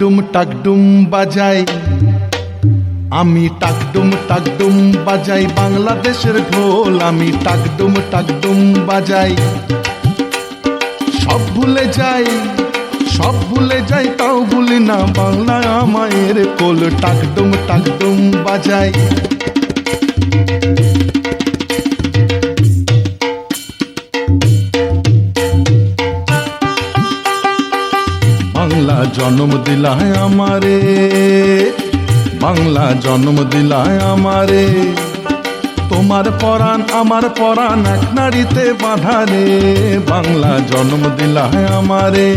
টাকডুম টাকডুম বাজাই। আমি টাকডুম টাকডুম বাজাই, বাংলাদেশের ঢোল। আমি টাকডুম টাকডুম বাজাই। সব ভুলে যাই, সব ভুলে যাই, তাও ভুলি না। বাংলা আমায়ের কোল। টাকডুম টাকডুম বাজাই। বাংলা জন্ম দিলায় আমারে। বাংলা জন্ম দিলায় আমারে। তোমার পরাণ আমার পরাণ, এক নারীতে বাঁধা রে। বাংলা জন্ম দিলায় আমারে।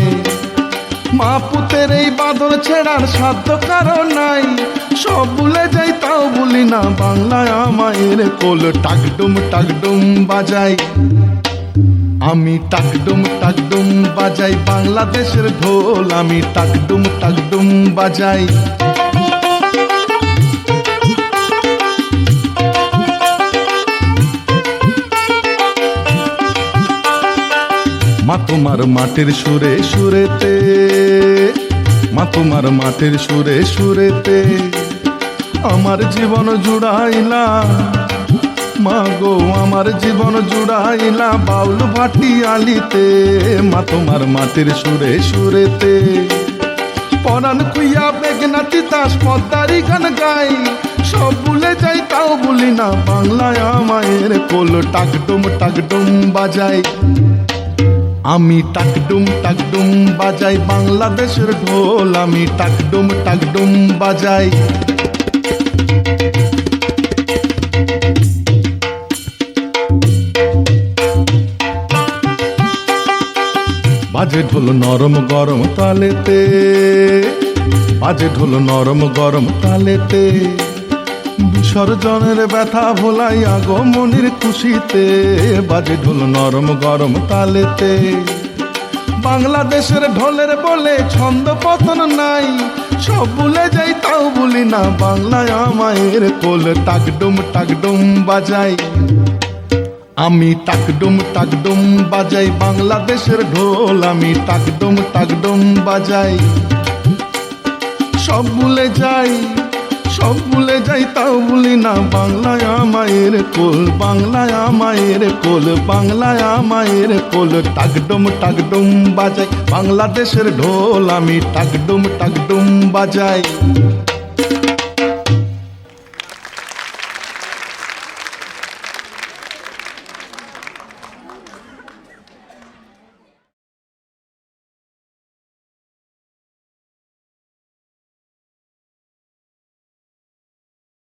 মা পুতের এই বাদর ছেড়ার সাধ্য কারণ নাই। সব ভুলে যাই, তাও বলি না বাংলায় আমায়ের কোল। টাকডুম টাকডুম বাজাই। আমি টাকডুম টাকডুম বাজাই বাংলাদেশের ঢোল। আমি টাকডুম টাকডুম বাজাই। মা তোমার মাটির সুরে সুরেতে, মা তোমার মাটির সুরে সুরেতে, আমার জীবন জুড়াইলা মা গো আমার জীবন জুড়াইলা বাউল ভাটি আলিতে, মা তোমার মাটির সুরে সুরেতে। পরাণ কুইয়া বেগনা তিতাস পদ্মারি গান গাই, সব ভুলে যাই তাও বলি না বাংলায় আমায়ের কোল। টাকডুম টাকডুম বাজাই। আমি টাকডুম টাকডুম বাজাই, বাংলাদেশের ঢোল। আমি টাকডুম টাকডুম বাজাই। বাজে ঢোল নরম গরম তালেতে বাজে ঢোল নরম গরম তালেতে, বিসর্জনের ব্যথা ভোলাই আগমনির খুশিতে, বাজে ঢোল নরম গরম তালেতে। বাংলাদেশের ঢোলের বলে ছন্দ পতন নাই, সব ভুলে যাই তাও বলি না, বাংলায় আমায়ের কোল টাকডুম টাকডুম বাজাই। আমি টাকডুম টাকডুম বাজাই বাংলাদেশের ঢোল, আমি টাকডুম টাকডুম বাজাই। সব ভুলে যাই, সব ভুলে যাই, তাও ভুলি না। বাংলায় আমায়ের কোল, বাংলায় আমায়ের কোল, বাংলায় আমায়ের কোল। টাকডুম টাকডুম বাজাই বাংলাদেশের ঢোল, আমি টাকডুম টাকডুম বাজাই।